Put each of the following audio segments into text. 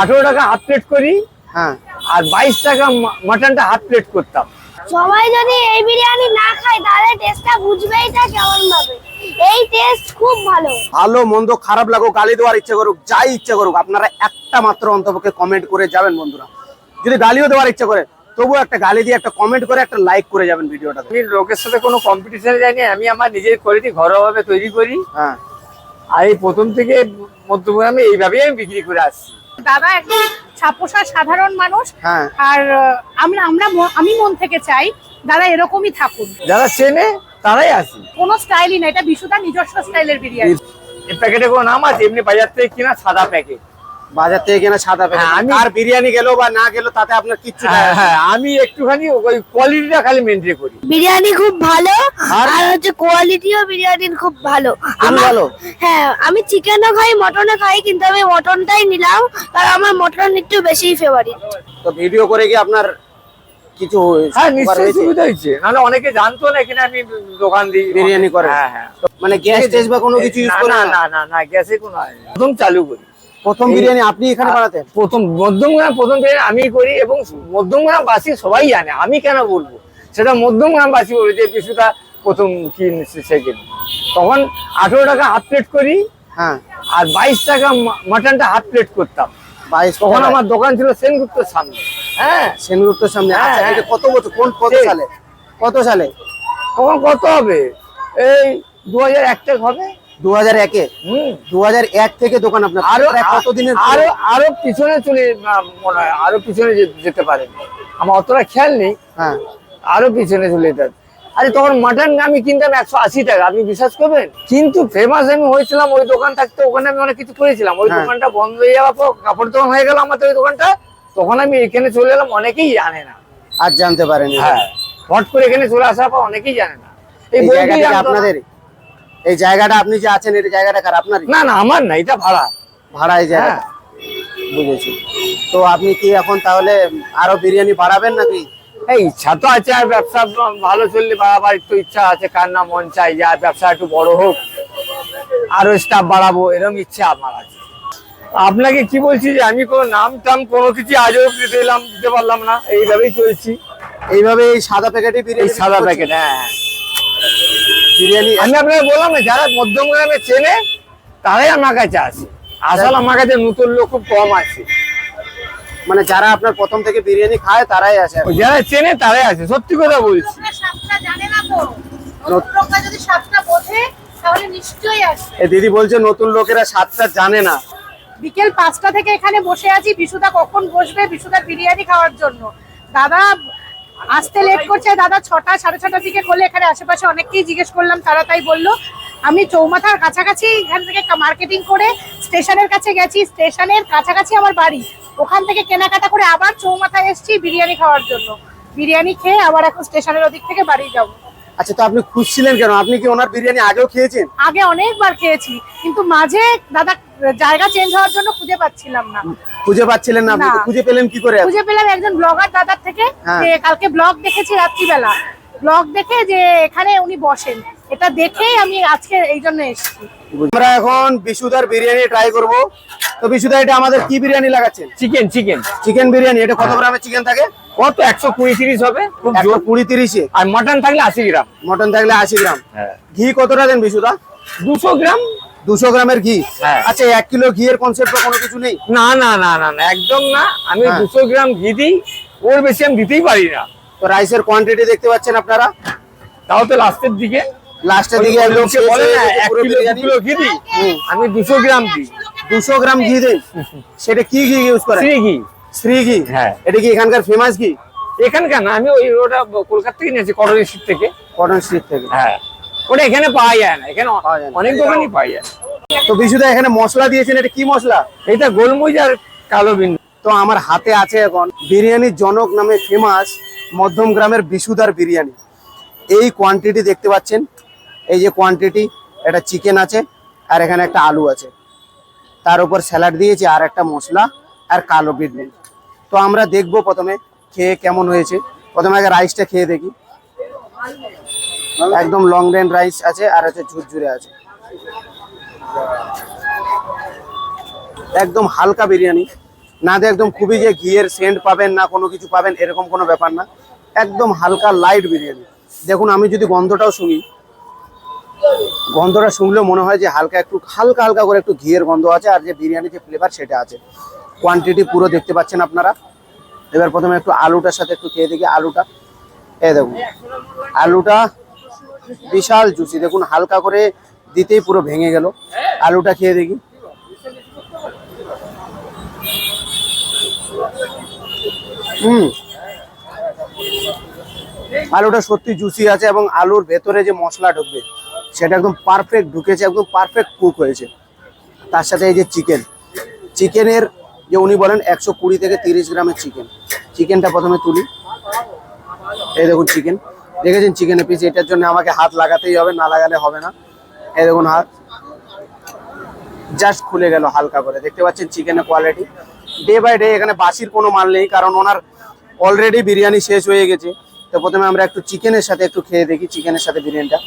আঠেরো টাকা half plate করি হ্যাঁ। আর বাইশ টাকা মাটনটা হাফ প্লেট করতাম। সবাই যদি এই বিরিয়ানি না খায় তাহলে টেস্টটা বুঝবেই না কেমন ভাবে এই টেস্ট খুব ভালো। ভালো মন্দ খারাপ লাগুক গালি দেওয়ার ইচ্ছা করুক যাই ইচ্ছা করুক আপনারা একটা মাত্র অন্তপক্ষে কমেন্ট করে যাবেন বন্ধুরা। যদি গালিও দেওয়ার ইচ্ছা করে তবুও একটা গালি দিয়ে একটা কমেন্ট করে একটা লাইক করে যাবেন ভিডিওটা। আমি লোকের সাথে কোনো কম্পিটিশনে যাইনি আমি আমার নিজের কোয়ালিটি ঘরোয়াভাবে তৈরি করি। হ্যাঁ। আর এই প্রথম থেকে মধ্যগ্রামে এইভাবেই আমি বিক্রি করে আসছি। দাদা একদম ছাপোষা সাধারণ মানুষ। হ্যাঁ। আর আমরা আমরা আমি মন থেকে চাই দাদা এরকমই থাকুন। যারা চেনে তারাই আসি কোনো স্টাইলই না এটা বিশুদা নিজস্ব স্টাইলের বিরিয়ানি। এই প্যাকেটে কোনো নাম আছে? এমনি বাজার থেকে কিনা সাদা প্যাকেট। বাজার থেকে কেনা সাদা হ্যাঁ, আমি- আর বিরিয়ানি গেল বা না গেল তাতে আপনার কিচ্ছু হ্যাঁ না। হ্যাঁ আমি একটুখানি ওই কোয়ালিটিটা খালি মেনটেন করি বিরিয়ানি খুব ভালো আর? হচ্ছে কোয়ালিটিও বিরিয়ানির খুব ভালো ভালো? হ্যাঁ আমি চিকেনও খাই মটনও খাই কিন্তু আমি মটনটাই নিলাম কারণ আমার মটন একটু বেশি ফেভারিট তো ভিডিও করে কি আপনার কিছু হ্যাঁ নিশ্চয়ই হয়েছে? সুবিধা হয়েছে নাহলে অনেকে জানতো না এখানে আমি দোকান দিই বিরিয়ানি করেন? হ্যাঁ হ্যাঁ মানে গ্যাস টেস বা কোনো কিছু ইউজ না, করে না না না গ্যাসে কোনো হয় না। প্রথম চালু করি প্রথম বিরিয়ানি আপনি এখানে বানাতেন? প্রথম মধ্যমগ্রাম প্রথম বিরিয়ানি আমি করি এবং মধ্যমগ্রাম বাসী সবাই জানে। আমি কেন বলব? সেটা মধ্যমগ্রাম বাসী বলে যে কিছুটা প্রথম কিনছে সেকেন্ড তখন আঠেরো টাকা হাফ প্লেট করি হ্যাঁ। আর বাইশ টাকা মাটনটা হাফ প্লেট করতাম। বাইশ তখন আমার দোকান ছিল সেনগুপ্তর সামনে। হ্যাঁ। সেনগুপ্তর সামনে। হ্যাঁ, আচ্ছা। এটা কত বছর কোন কত সালে? কত সালে? তখন কত হবে? এই দু হাজার এক হবে। দু হাজার একে? দু হাজার এক থেকে দোকান আপনার আরও কতদিনের আরও আরও পিছনে চলে মনে হয় আরও পিছনে যেতে পারে। আমার অতটা খেয়াল নেই। হ্যাঁ। আরও পিছনে চলে যেতে আরে তখন মাটন আমি কিনতাম একশো আশি টাকা আপনি বিশ্বাস করবেন? কিন্তু ফেমাস আমি হয়েছিলাম ওই দোকান থাকতে ওখানে আমি অনেক কিছু করেছিলাম। ওই হ্যাঁ। দোকানটা বন্ধ হয়ে যাওয়ার পর কাপড় দোকান হয়ে গেল আমাদের ওই দোকানটা। তখন আমি এখানে চলে এলাম অনেকেই জানে না। আর জানতে পারেনি। হ্যাঁ। হট করে এখানে চলে আসার পর অনেকেই জানে না। এই। আপনাদের এই জায়গাটা আপনি যে আছেন এই জায়গাটা কার? আপনারই? না না আমার না এটা ভাড়া। ভাড়া এই জায়গাটা হ্যাঁ। বুঝেছি। তো আপনি কি এখন তাহলে আরও বিরিয়ানি বাড়াবেন নাকি? এই ইচ্ছা তো আছে আর ব্যবসা ভালো চললে বাড়াবার একটু ইচ্ছা আছে কার না মন চাই যে আর ব্যবসা একটু বড় হোক আরও স্টাফ বাড়াবো এরকম ইচ্ছা আমার আছে। আপনাকে কি বলছি যে আমি কোনো নাম টাম কোনো কিছু আজও দিতে পারলাম না এইভাবেই চলছি। এইভাবে এই সাদা প্যাকেটে এই সাদা প্যাকেট হ্যাঁ করছেন? বিরিয়ানি আমি আপনাকে বললাম না যারা মধ্যম গ্রামে চেনে তারাই আমার কাছে আসে। আসলে আমার কাছে নতুন লোক খুব কম আছে মানে যারা আপনার প্রথম থেকে বিরিয়ানি খায় তারাই আসে ওই যারা চেনে তারাই আছে সত্যি কথা বলছি। স্বাদটা জানে না তো। যদি স্বাদটা বোঝে তাহলে নিশ্চয়ই আসবে। দিদি বলছে নতুন লোকেরা স্বাদটা জানে না। বিকেল পাঁচটা থেকে এখানে বসে আছি। বিশুদা কখন বসবে? বিশুদার বিরিয়ানি খাওয়ার জন্য। দাদা আসতে লেট করছে, দাদা ছটা, সাড়ে ছটার দিকে খোলে এখানে আশেপাশে অনেককেই জিজ্ঞেস করলাম, তারা তাই বলল, আমি চৌমাথার কাছাকাছি এখান থেকে মার্কেটিং করে স্টেশনের কাছে গেছি, স্টেশনের কাছাকাছি আমার বাড়ি। ওখান থেকে কেনাকাটা করে আবার চৌমাথায় এসছি বিরিয়ানি খাওয়ার জন্য। বিরিয়ানি খেয়ে আবার এখন স্টেশনের ওদিক থেকে বাড়ি যাব। আচ্ছা তো আপনি খুঁজছিলেন কেন? আপনি কি ওনার বিরিয়ানি আগেও খেয়েছেন? আগে অনেকবার খেয়েছি কিন্তু মাঝে দাদা জায়গা চেঞ্জ হওয়ার জন্য খুঁজে পাচ্ছিলাম না। খুঁজে পাচ্ছিলেন না আপনি তো খুঁজে পেলেন কি করে? খুঁজে পেলাম একজন ব্লগার দাদার থেকে হ্যাঁ। যে কালকে ব্লগ দেখেছি রাত্রিবেলা। ব্লগ দেখে যে এখানে উনি বসেন। এটা দেখেই আমি আজকে এই জন্য এসেছি। আমরা এখন বিশুদার বিরিয়ানি ট্রাই করব। তো বিশুদা এটা আমাদের কি বিরিয়ানি লাগাচ্ছেন? চিকেন চিকেন চিকেন বিরিয়ানি এটা কত গ্রামের চিকেন থাকে? কত? একশো কুড়ি তিরিশ হবে। খুব জোর। কুড়ি তিরিশে। আর মাটন থাকলে আশি গ্রাম। মটন থাকলে আশি গ্রাম। হ্যাঁ। ঘি কতটা দেন বিশুদা? দুশো গ্রাম। দুশো গ্রামের ঘি? হ্যাঁ। আচ্ছা এক কিলো ঘিয়ের কনসেপ্ট কোনো কিছু নেই? না না না না না একদম না। আমি হ্যাঁ। দুশো গ্রাম ঘি দিই ওর বেশি আমি দিতেই পারি না। তো রাইসের কোয়ান্টিটি দেখতে পাচ্ছেন আপনারা? তাও তো লাস্টের দিকে। লাস্টের দিকে লোকে বলে না এক কিলো ঘি দিই। আমি দুশো গ্রাম দিই। দুশো গ্রাম ঘি দেন। সেটা কি ঘি ইউজ করে শ্রী ঘি। শ্রী ঘি। হ্যাঁ। এটা কি এখানকার ফেমাস ঘি? এখানকার না আমি ওই ওটা কলকাতা থেকে নিয়েছি কটন স্ট্রিট থেকে। কটন স্ট্রিট থেকে। হ্যাঁ। ওটা এখানে পাওয়া যায় না এখানে অনেক দোকানই পাওয়া যায় তো বিশুদা এখানে মশলা দিয়েছেন এটা কি মশলা? এটা গোলমরিচ আর কালো বিন্দু। তো আমার হাতে আছে এখন বিরিয়ানির জনক নামে ফেমাস মধ্যম গ্রামের বিশুদার বিরিয়ানি। এই কোয়ান্টিটি দেখতে পাচ্ছেন। এই যে কোয়ান্টিটি এটা চিকেন আছে আর এখানে একটা আলু আছে। তার উপর স্যালাড দিয়েছি আর একটা মশলা আর কালো বিট তো আমরা দেখব প্রথমে খেয়ে কেমন হয়েছে। প্রথমে আগে রাইসটা খেয়ে দেখি। একদম লং রেন রাইস আছে আর হচ্ছে ঝুরঝুরে আছে। একদম হালকা বিরিয়ানি। না যে একদম খুবই যে ঘিয়ের সেন্ট পাবেন না কোনো কিছু পাবেন এরকম কোনো ব্যাপার না। একদম হালকা লাইট বিরিয়ানি। দেখুন, আমি যদি গন্ধটাও শুনি গন্ধটা শুনলে মনে হয় যে হালকা একটু, হালকা হালকা করে একটু ঘিয়ের গন্ধ আছে আর যে বিরিয়ানির যে ফ্লেভার সেটা আছে। কোয়ান্টিটি পুরো দেখতে পাচ্ছেন আপনারা। এবার প্রথমে একটু আলুটার সাথে একটু খেয়ে দেখি আলুটা। এই দেখুন, আলুটা বিশাল জুসি দেখুন, হালকা করে দিতেই পুরো ভেঙে গেল। আলুটা খেয়ে দেখি। হুম। আলুটা সত্যি জুসি আছে এবং আলুর ভেতরে যে মশলা ঢুকবে সেটা একদম পারফেক্ট ঢুকেছে, একদম পারফেক্ট কুক হয়েছে। তার সাথে এই যে চিকেন চিকেনের যে উনি বলেন একশো কুড়ি থেকে তিরিশ গ্রামের চিকেন চিকেনটা প্রথমে তুলি। এই দেখুন চিকেন দেখেছেন চিকেনের পিস এটার জন্য আমাকে হাত লাগাতেই হবে, না লাগালে হবে না। এই দেখুন হাত। জাস্ট খুলে গেল হালকা করে। দেখতে পাচ্ছেন চিকেনের কোয়ালিটি ডে বাই ডে এখানে বাসির কোনো মাল নেই, কারণ ওনার অলরেডি বিরিয়ানি শেষ হয়ে গেছে। তো প্রথমে আমরা একটু চিকেনের সাথে একটু খেয়ে দেখি চিকেনের সাথে বিরিয়ানিটা।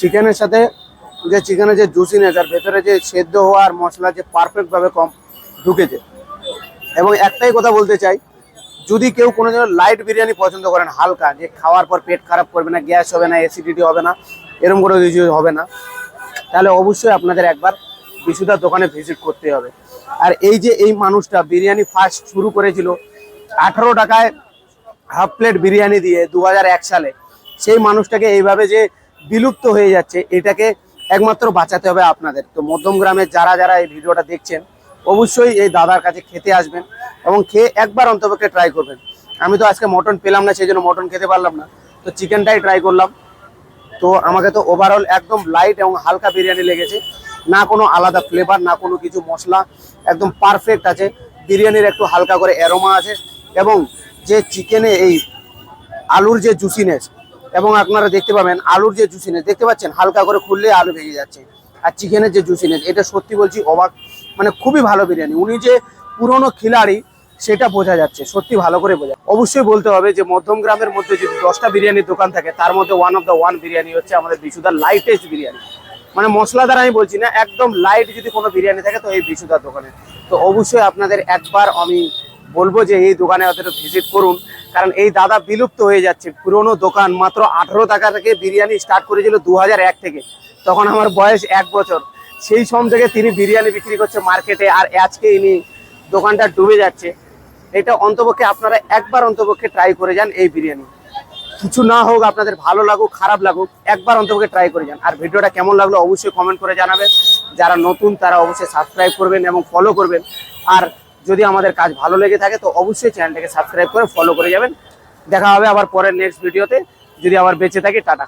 চিকেনের সাথে যে চিকেনের যে জুসিনেস আর ভেতরে যে সেদ্ধ হওয়া আর মশলা যে পারফেক্ট ভাবে কম ঢুকেছে। এবং একটাই কথা বলতে চাই, যদি কেউ কোনো জন্য লাইট বিরিয়ানি পছন্দ করেন হালকা, যে খাওয়ার পর পেট খারাপ করবে না গ্যাস হবে না অ্যাসিডিটি হবে না এরকম কোনো কিছু হবে না, তাহলে অবশ্যই আপনাদের একবার বিশুদার দোকানে ভিজিট করতে হবে। আর এই যে এই মানুষটা বিরিয়ানি ফার্স্ট শুরু করেছিল, আঠারো টাকায় হাফ প্লেট বিরিয়ানি দিয়ে দু হাজার এক সালে সেই মানুষটাকে এইভাবে যে বিলুপ্ত হয়ে যাচ্ছে, এটাকে একমাত্র বাঁচাতে হবে আপনাদের। তো মধ্যম গ্রামের যারা যারা এই ভিডিওটা দেখছেন, অবশ্যই এই দাদার কাছে খেতে আসবেন এবং খেয়ে একবার অন্তপক্ষে ট্রাই করবেন। আমি তো আজকে মটন পেলাম না, সেই জন্য মটন খেতে পারলাম না। তো চিকেনটাই ট্রাই করলাম। তো আমাকে তো ওভারঅল একদম লাইট এবং হালকা বিরিয়ানি লেগেছে। না কোনো আলাদা ফ্লেভার না কোনো কিছু মশলা, একদম পারফেক্ট আছে। বিরিয়ানির একটু হালকা করে অ্যারোমা আছে। এবং যে চিকেনে এই আলুর যে জুসিনেস, এবং আপনারা দেখতে পাবেন আলুর যে জুসিনেস, দেখতে পাচ্ছেন হালকা করে খুললে আলু ভেঙে যাচ্ছে। আর চিকেনের যে জুসিনেস, এটা সত্যি বলছি অবাক মানে খুবই ভালো বিরিয়ানি। উনি যে পুরনো খিলাড়ি, সেটা বোঝা যাচ্ছে, সত্যি ভালো করে বোঝা অবশ্যই বলতে হবে যে মধ্যম গ্রামের মধ্যে যদি দশটা বিরিয়ানির দোকান থাকে, তার মধ্যে one of the one biryani হচ্ছে আমাদের বিশুদার লাইটেস্ট বিরিয়ানি। মানে মশলাদার আমি বলছি না, একদম লাইট যদি কোনো বিরিয়ানি থাকে, তো এই বিশুদার দোকানে। তো অবশ্যই আপনাদের একবার আমি বলব যে এই দোকানে ওদের ভিজিট করুন। কারণ এই দাদা বিলুপ্ত হয়ে যাচ্ছে। পুরোনো দোকান মাত্র আঠারো টাকা থেকে বিরিয়ানি স্টার্ট করেছিল দু থেকে। তখন আমার বয়স এক বছর। সেই সময় থেকে তিনি বিরিয়ানি বিক্রি করছে মার্কেটে আর আজকে ইনি দোকানটা ডুবে যাচ্ছে। এটা অন্তপক্ষে আপনারা একবার অন্তপক্ষে ট্রাই করে যান এই বিরিয়ানি। কিছু না হোক আপনাদের ভালো লাগুক, খারাপ লাগুক, একবার অন্তপক্ষে ট্রাই করে যান। আর ভিডিওটা কেমন লাগল অবশ্যই কমেন্ট করে জানাবেন। যারা নতুন তারা অবশ্যই সাবস্ক্রাইব করবেন এবং ফলো করবেন। আর যদি আমাদের কাজ ভালো লেগে থাকে, তো অবশ্যই চ্যানেলটাকে সাবস্ক্রাইব করে ফলো করে যাবেন। দেখা হবে আবার পরের নেক্সট ভিডিওতে যদি আবার বেঁচে থাকে, টাটা।